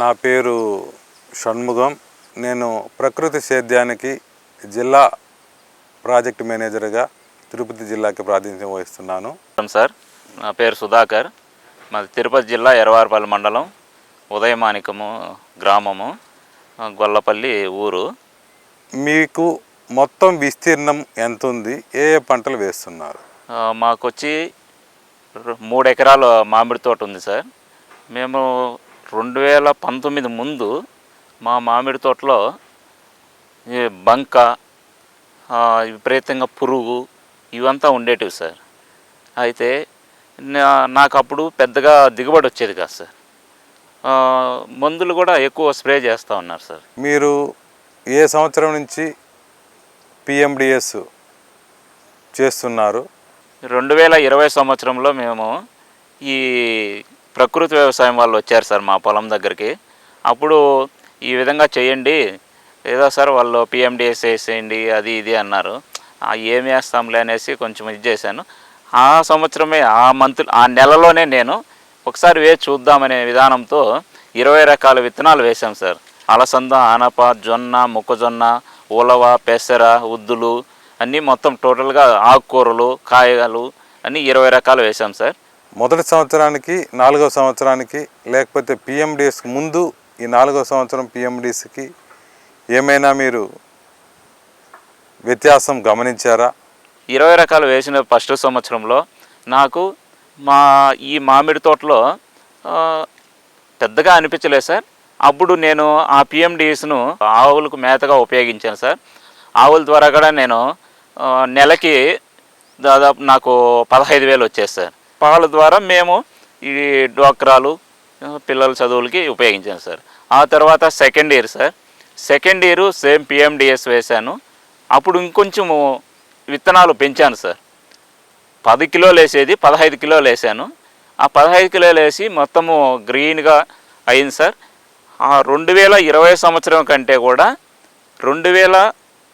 నా పేరు షణ్ముగం నేను ప్రకృతి సేద్యానికి జిల్లా ప్రాజెక్ట్ మేనేజర్గా తిరుపతి జిల్లాకి ప్రాతినిధ్యం వహిస్తున్నాను. సార్. నా పేరు సుధాకర్. మాది తిరుపతి జిల్లా ఎర్రవారిపల్లి మండలం ఉదయమానికము గ్రామము గొల్లపల్లి ఊరు. మీకు మొత్తం విస్తీర్ణం ఎంత ఉంది ఏ ఏ పంటలు వేస్తున్నారు? మాకొచ్చి మూడు ఎకరాల మామిడి తోట ఉంది సార్. మేము రెండు వేల పంతొమ్మిది ముందు మా మామిడి తోటలో ఈ బంక విపరీతంగా పురుగు ఇవంతా ఉండేటివి సార్. అయితే నా- నాకు అప్పుడు పెద్దగా దిగుబడి వచ్చేది కాదు సార్. మందులు కూడా ఎక్కువ స్ప్రే చేస్తూ ఉన్నారు సార్. మీరు ఏ సంవత్సరం నుంచి పిఎండిఎస్ చేస్తున్నారు? రెండు వేల ఇరవై సంవత్సరంలో మేము ఈ ప్రకృతి వ్యవసాయం వాళ్ళు వచ్చారు సార్ మా పొలం దగ్గరికి. అప్పుడు ఈ విధంగా చేయండి. ఏదో సార్ వాళ్ళు పిఎండిఎస్ వేసేయండి అది ఇది అన్నారు. ఏమి ఏం వేస్తాంలే అనేసి కొంచెం ఇది చేశాను. ఆ సంవత్సరమే ఆ మంత్ ఆ నెలలోనే నేను ఒకసారి వేసి చూద్దామనే విధానంతో ఇరవై రకాల విత్తనాలు వేశాం సార్. అలసంద ఆనప జొన్న మొక్కజొన్న ఉలవ పెసర ఉద్దులు అన్నీ మొత్తం టోటల్గా ఆకుకూరలు కాయలు అన్నీ ఇరవై రకాలు వేశాం సార్. మొదటి సంవత్సరానికి నాలుగవ సంవత్సరానికి లేకపోతే పిఎండిఎస్కి ముందు ఈ నాలుగవ సంవత్సరం పిఎండిఎస్కి ఏమైనా మీరు వ్యత్యాసం గమనించారా? ఇరవై రకాలు వేసిన ఫస్ట్ సంవత్సరంలో నాకు మా ఈ మామిడి తోటలో పెద్దగా అనిపించలేదు సార్. అప్పుడు నేను ఆ పిఎండిఎస్ను ఆవులకు మేతగా ఉపయోగించాను సార్. ఆవుల ద్వారా కూడా నేను నెలకి దాదాపు నాకు పదహైదు వేలు వచ్చేది సార్. పాల ద్వారా మేము ఈ డ్వాక్రాలు పిల్లల చదువులకి ఉపయోగించాను సార్. ఆ తర్వాత second year sir. Second year same PMDS వేశాను. అప్పుడు ఇంకొంచెము విత్తనాలు పెంచాను సార్. పది కిలోలు వేసేది పదహైదు కిలోలు వేసాను ఆ పదహైదు కిలోలు వేసి మొత్తము గ్రీన్గా అయింది సార్. ఆ రెండు వేల ఇరవై సంవత్సరం కంటే కూడా రెండు వేల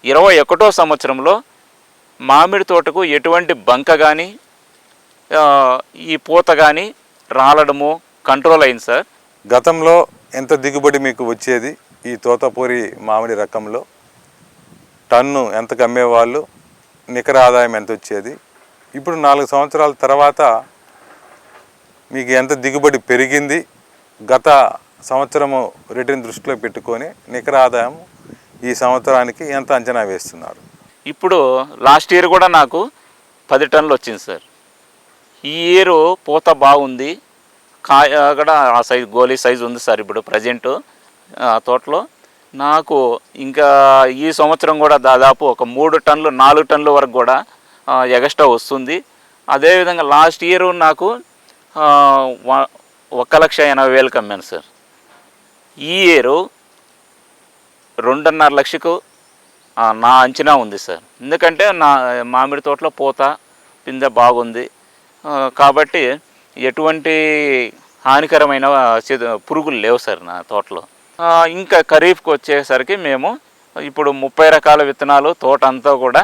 ఇరవై ఒకటో సంవత్సరంలో మామిడి తోటకు ఎటువంటి బంక కానీ ఈ పూత కానీ రాలడము కంట్రోల్ అయింది సార్. గతంలో ఎంత దిగుబడి మీకు వచ్చేది ఈ తోతపూరి మామిడి రకంలో? టన్ను ఎంతకు అమ్మేవాళ్ళు నికర ఆదాయం ఎంత వచ్చేది? ఇప్పుడు నాలుగు సంవత్సరాల తర్వాత మీకు ఎంత దిగుబడి పెరిగింది? గత సంవత్సరము రిటర్న్ దృష్టిలో పెట్టుకొని నికర ఆదాయం ఈ సంవత్సరానికి ఎంత అంచనా వేస్తున్నారు? ఇప్పుడు లాస్ట్ ఇయర్ కూడా నాకు పది టన్నులు వచ్చింది సార్. ఈ ఇయర్ పూత బాగుంది. కాయ కూడా ఆ సైజు గోలీ సైజు ఉంది సార్ ఇప్పుడు ప్రజెంట్ తోటలో. నాకు ఇంకా ఈ సంవత్సరం కూడా దాదాపు ఒక మూడు టన్నులు నాలుగు టన్నుల వరకు కూడా ఎగస్ట్రా వస్తుంది. అదేవిధంగా లాస్ట్ ఇయర్ నాకు ఒక లక్ష ఎనభై వేలు అమ్మాను సార్. ఈ ఇయర్ రెండున్నర లక్షకు నా అంచనా ఉంది సార్. ఎందుకంటే నా మామిడి తోటలో పూత పిందె బాగుంది. కాబట్టి ఎటువంటి హానికరమైన పురుగులు లేవు సార్ నా తోటలో. ఇంకా ఖరీఫ్కి వచ్చేసరికి మేము ఇప్పుడు ముప్పై రకాల విత్తనాలు తోట అంతా కూడా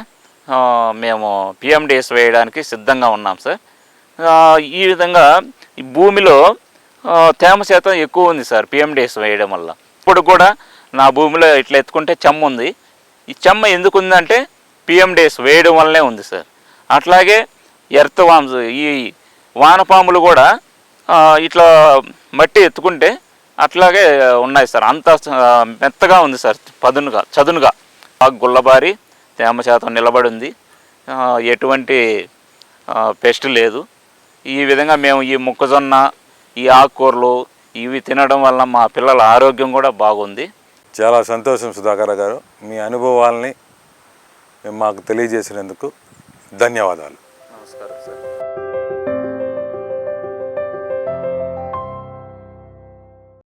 మేము పిఎండిఎస్ వేయడానికి సిద్ధంగా ఉన్నాం సార్. ఈ విధంగా ఈ భూమిలో తేమ శాతం ఎక్కువ ఉంది సార్ పిఎండిఎస్ వేయడం వల్ల. ఇప్పుడు కూడా నా భూమిలో ఇట్లా ఎత్తుకుంటే చెమ్మ ఉంది. ఈ చెమ్మ ఎందుకు ఉందంటే పిఎండిఎస్ వేయడం వల్లనే ఉంది సార్. అట్లాగే ఎర్త్ వామ్స్ ఈ వానపాములు కూడా ఇట్లా మట్టి ఎత్తుకుంటే అట్లాగే ఉన్నాయి సార్. అంత మెత్తగా ఉంది సార్ పదునుగా చదునుగా. గుల్లబారి తేమ శాతం నిలబడి ఉంది ఎటువంటి పెస్ట్ లేదు. ఈ విధంగా మేము ఈ మొక్కజొన్న ఈ ఆకుకూరలు ఇవి తినడం వల్ల మా పిల్లల ఆరోగ్యం కూడా బాగుంది. చాలా సంతోషం సుధాకర్ గారు. మీ అనుభవాల్ని మాకు తెలియజేసినందుకు ధన్యవాదాలు.